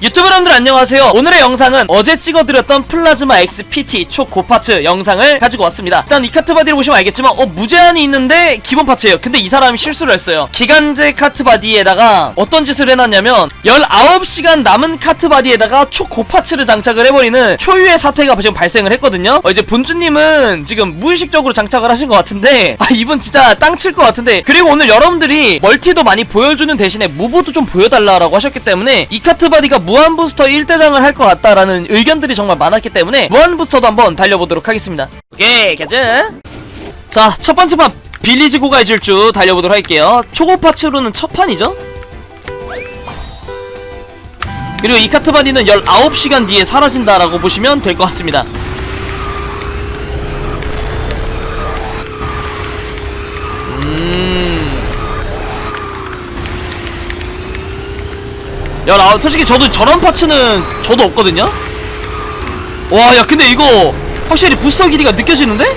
유튜브 여러분들 안녕하세요. 오늘의 영상은 어제 찍어드렸던 플라즈마 XPT 초고파츠 영상을 가지고 왔습니다. 일단 이 카트 바디를 보시면 알겠지만 어 무제한이 있는데 기본 파츠예요. 근데 이 사람이 실수를 했어요. 기간제 카트 바디에다가 어떤 짓을 해놨냐면 19시간 남은 카트 바디에다가 초고파츠를 장착을 해버리는 초유의 사태가 지금 발생을 했거든요. 어, 이제 본주님은 지금 무의식적으로 장착을 하신 것 같은데 아 이분 진짜 땅 칠 것 같은데. 그리고 오늘 여러분들이 멀티도 많이 보여주는 대신에 무보도 좀 보여달라고 하셨기 때문에 이 카트 바디가 무한 부스터 1대장을 할 것 같다라는 의견들이 정말 많았기 때문에 무한 부스터도 한번 달려보도록 하겠습니다. 오케이 가자. 자 첫 번째 판. 빌리지 고가의 질주 달려보도록 할게요. 초고 파츠로는 첫 판이죠? 그리고 이 카트 바디는 19시간 뒤에 사라진다라고 보시면 될 것 같습니다 야, 나 솔직히 저도 저런 파츠는 저도 없거든요? 와, 야, 근데 이거 확실히 부스터 길이가 느껴지는데?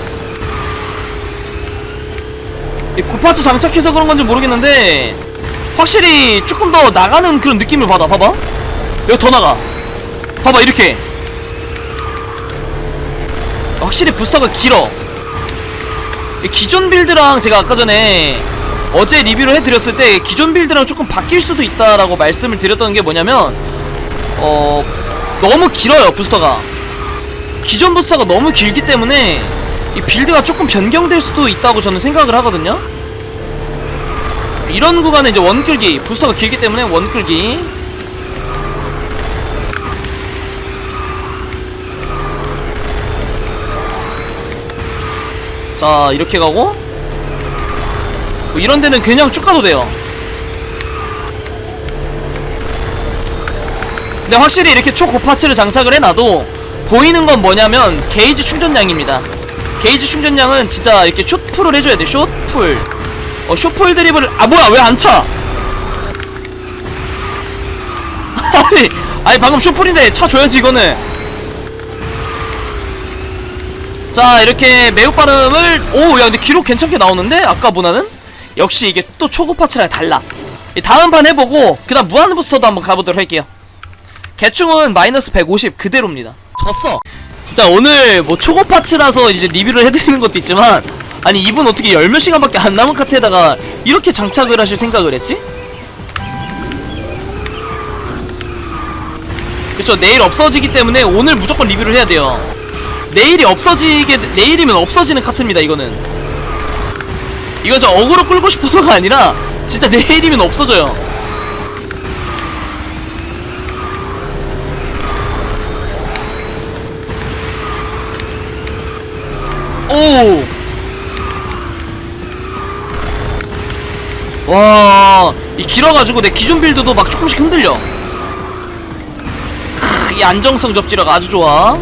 이 고파츠 장착해서 그런 건지 모르겠는데 확실히 조금 더 나가는 그런 느낌을 받아. 봐봐. 여기 더 나가. 봐봐, 이렇게. 확실히 부스터가 길어. 이 기존 빌드랑 제가 아까 전에 어제 리뷰를 해드렸을 때 기존 빌드랑 조금 바뀔 수도 있다라고 말씀을 드렸던 게 뭐냐면 어 너무 길어요 부스터가. 기존 부스터가 너무 길기 때문에 이 빌드가 조금 변경될 수도 있다고 저는 생각을 하거든요. 이런 구간은 이제 원끌기 부스터가 길기 때문에 원끌기. 자 이렇게 가고 뭐 이런 데는 그냥 쭉 가도 돼요. 근데 확실히 이렇게 초고파츠를 장착을 해놔도 보이는 건 뭐냐면 게이지 충전량입니다. 게이지 충전량은 진짜 이렇게 숏풀을 해줘야 돼 숏풀. 어 숏풀 드리블을 아 뭐야 왜 안 차? 아니 아니 방금 숏풀인데 차 줘야지 이거는. 자 이렇게 매우 빠름을 오야 근데 기록 괜찮게 나오는데? 아까보다는 역시 이게 또 초고파츠랑 달라. 이 다음 판 해보고 그 다음 무한 부스터도 한번 가보도록 할게요. 개충은 마이너스 150 그대로입니다. 졌어. 진짜 오늘 뭐 초고파츠라서 이제 리뷰를 해드리는 것도 있지만 아니 이분 어떻게 열몇 시간밖에 안 남은 카트에다가 이렇게 장착을 하실 생각을 했지? 그쵸 내일 없어지기 때문에 오늘 무조건 리뷰를 해야 돼요. 내일이 없어지게 내일이면 없어지는 카트입니다 이거는 이건 저 어그로 끌고 싶어서가 아니라 진짜 내일이면 없어져요 오! 와, 이 길어가지고 내 기존 빌드도 막 조금씩 흔들려. 크, 이 안정성 접지력 아주 좋아.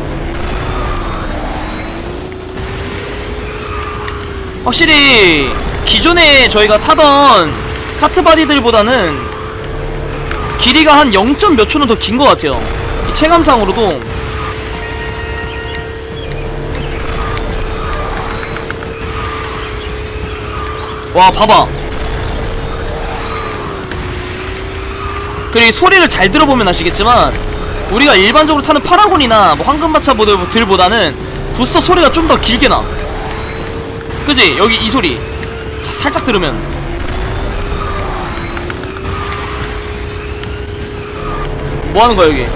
확실히 기존에 저희가 타던 카트 바디들보다는 길이가 한 0. 몇 초는 더 긴 것 같아요. 이 체감상으로도 와 봐봐 그리고 이 소리를 잘 들어보면 아시겠지만 우리가 일반적으로 타는 파라곤이나 뭐 황금마차들보다는 부스터 소리가 좀 더 길게 나 그지? 여기 이 소리 자, 살짝 들으면. 뭐 하는 거야 여기?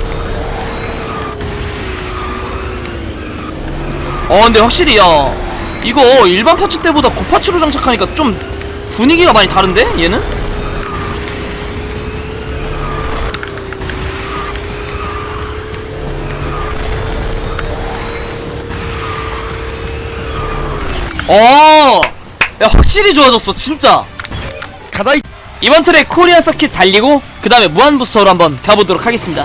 어 근데 확실히 야 이거 일반 파츠 때보다 고파츠로 장착하니까 좀 분위기가 많이 다른데 얘는? 어, 야 확실히 좋아졌어 진짜. 가자. 이- 이번 트랙 코리아 서킷 달리고 그 다음에 무한 부스터로 한번 가보도록 하겠습니다.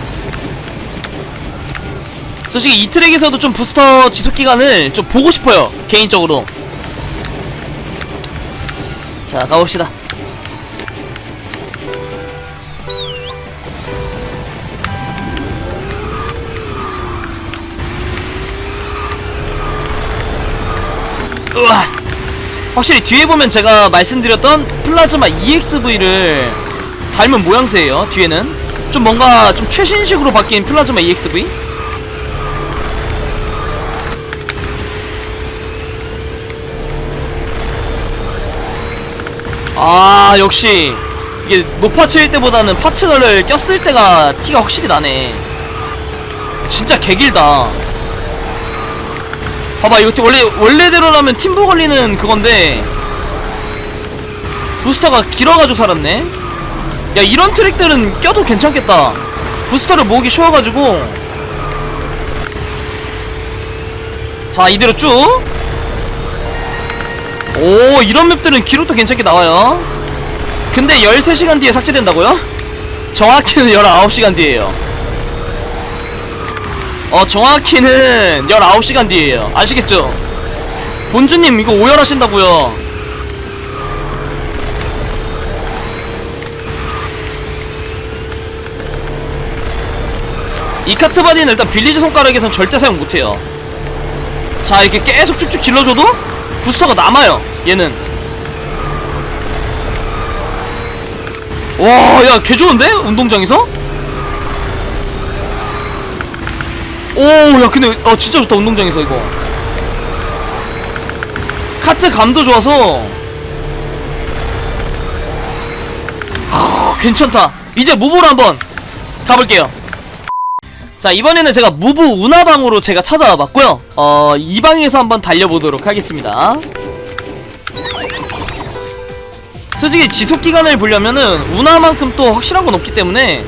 솔직히 이 트랙에서도 좀 부스터 지속 기간을 좀 보고 싶어요 개인적으로. 자 가봅시다. 으아 확실히 뒤에 보면 제가 말씀드렸던 플라즈마 EXV를 닮은 모양새예요 뒤에는. 좀 뭔가 좀 최신식으로 바뀐 플라즈마 EXV. 아 역시 이게 높아칠 때보다는 파츠를 꼈을 때가 티가 확실히 나네. 진짜 개길다 봐봐 이거 원래 원래대로라면 팀보 걸리는 그건데. 부스터가 길어가지고 살았네. 야 이런 트릭들은 껴도 괜찮겠다. 부스터를 모으기 쉬워가지고. 자 이대로 쭉. 오 이런 맵들은 기록도 괜찮게 나와요. 근데 13시간 뒤에 삭제된다고요? 정확히는 19시간 뒤에요 어 정확히는 19시간 뒤에요 아시겠죠? 본주님 이거 오열하신다고요 이 카트 바디는 일단 빌리지 손가락에선 절대 사용 못해요 자 이렇게 계속 쭉쭉 질러줘도 부스터가 남아요 얘는 와야 개 좋은데? 운동장에서? 오야 근데 어 진짜 좋다 운동장에서 이거. 카트 감도 좋아서. 아, 괜찮다. 이제 무브로 한번 가볼게요. 자 이번에는 제가 무브 운하방으로 제가 찾아와 봤고요. 어 이 방에서 한번 달려보도록 하겠습니다. 솔직히 지속기간을 보려면은 운하만큼 또 확실한 건 없기 때문에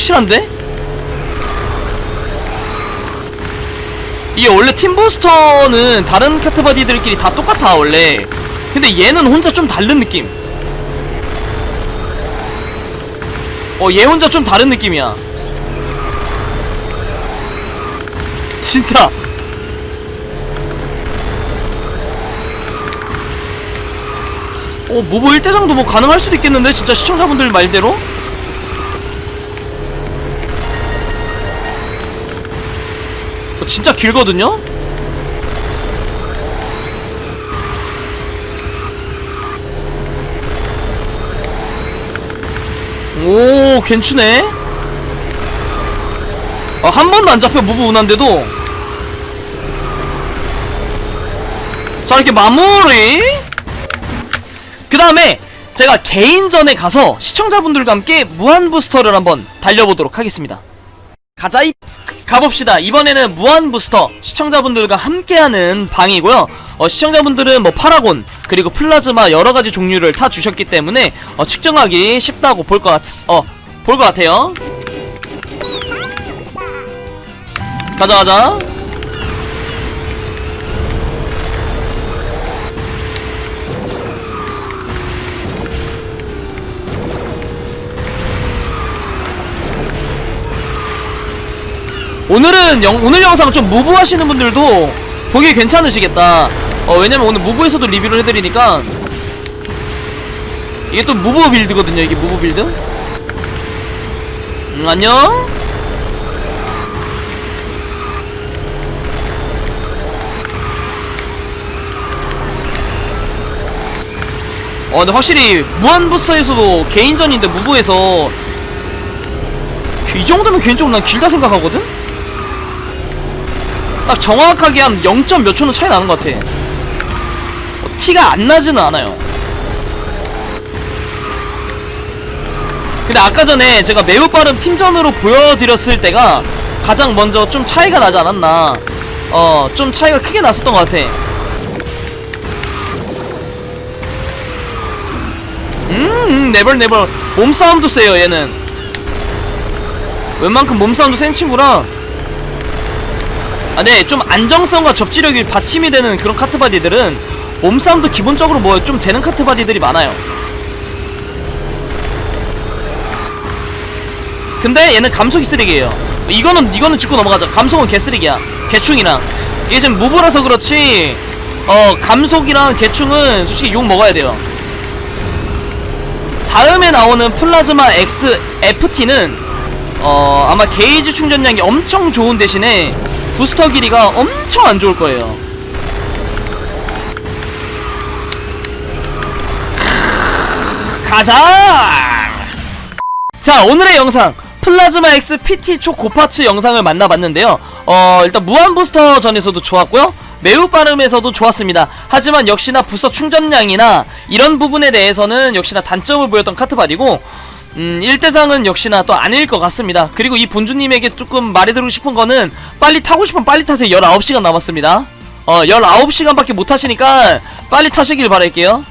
확실한데? 이게 원래 팀부스터는 다른 카트바디들끼리 다 똑같아 원래. 근데 얘는 혼자 좀 다른 느낌. 어얘 혼자 좀 다른 느낌이야. 진짜. 어 무브 1대 장도 뭐 가능할 수도 있겠는데? 진짜 시청자분들 말대로 진짜 길거든요? 오 괜찮네. 어, 한 번도 안 잡혀 무브 운한데도. 자 이렇게 마무리. 그 다음에 제가 개인전에 가서 시청자분들과 함께 무한 부스터를 한번 달려보도록 하겠습니다. 가자이 가봅시다. 이번에는 무한 부스터 시청자분들과 함께하는 방이고요. 어, 시청자분들은 뭐 파라곤 그리고 플라즈마 여러가지 종류를 타 주셨기 때문에 어, 측정하기 쉽다고 볼 것 같, 어, 볼 것 같아요. 가자 가자 오늘은 영, 오늘 영상 좀 무브 하시는 분들도 보기 괜찮으시겠다. 어 왜냐면 오늘 무브에서도 리뷰를 해드리니까 이게 또 무브 빌드거든요 이게 무브 빌드. 음 안녕? 어 근데 확실히 무한 부스터에서도 개인전인데 무브에서 이 정도면 개인적으로 난 길다 생각하거든? 딱 정확하게 한 0. 몇 초는 차이 나는 것 같아. 어, 티가 안 나지는 않아요. 근데 아까 전에 제가 매우 빠른 팀전으로 보여드렸을 때가 가장 먼저 좀 차이가 나지 않았나. 어 좀 차이가 크게 났었던 것 같아. 음, 음 네벌 네벌. 몸싸움도 세요 얘는. 웬만큼 몸싸움도 센 친구라 아, 네, 좀 안정성과 접지력이 받침이 되는 그런 카트 바디들은 몸싸움도 기본적으로 뭐 좀 되는 카트 바디들이 많아요. 근데 얘는 감속이 쓰레기예요. 이거는 이거는 짚고 넘어가자. 감속은 개쓰레기야. 개충이랑 이게 지금 무브라서 그렇지. 어 감속이랑 개충은 솔직히 욕 먹어야 돼요. 다음에 나오는 플라즈마 X FT는 어 아마 게이지 충전량이 엄청 좋은 대신에 부스터 길이가 엄청 안 좋을 거예요. 가자! 자 오늘의 영상 플라즈마 X PT 초 고파츠 영상을 만나봤는데요 어 일단 무한 부스터 전에서도 좋았고요 매우 빠름에서도 좋았습니다 하지만 역시나 부스터 충전량이나 이런 부분에 대해서는 역시나 단점을 보였던 카트바디고 음 1대장은 역시나 또 아닐 것 같습니다. 그리고 이 본주님에게 조금 말해드리고 싶은 거는 빨리 타고 싶으면 빨리 타세요. 19시간 남았습니다. 어 19시간밖에 못 타시니까 빨리 타시길 바랄게요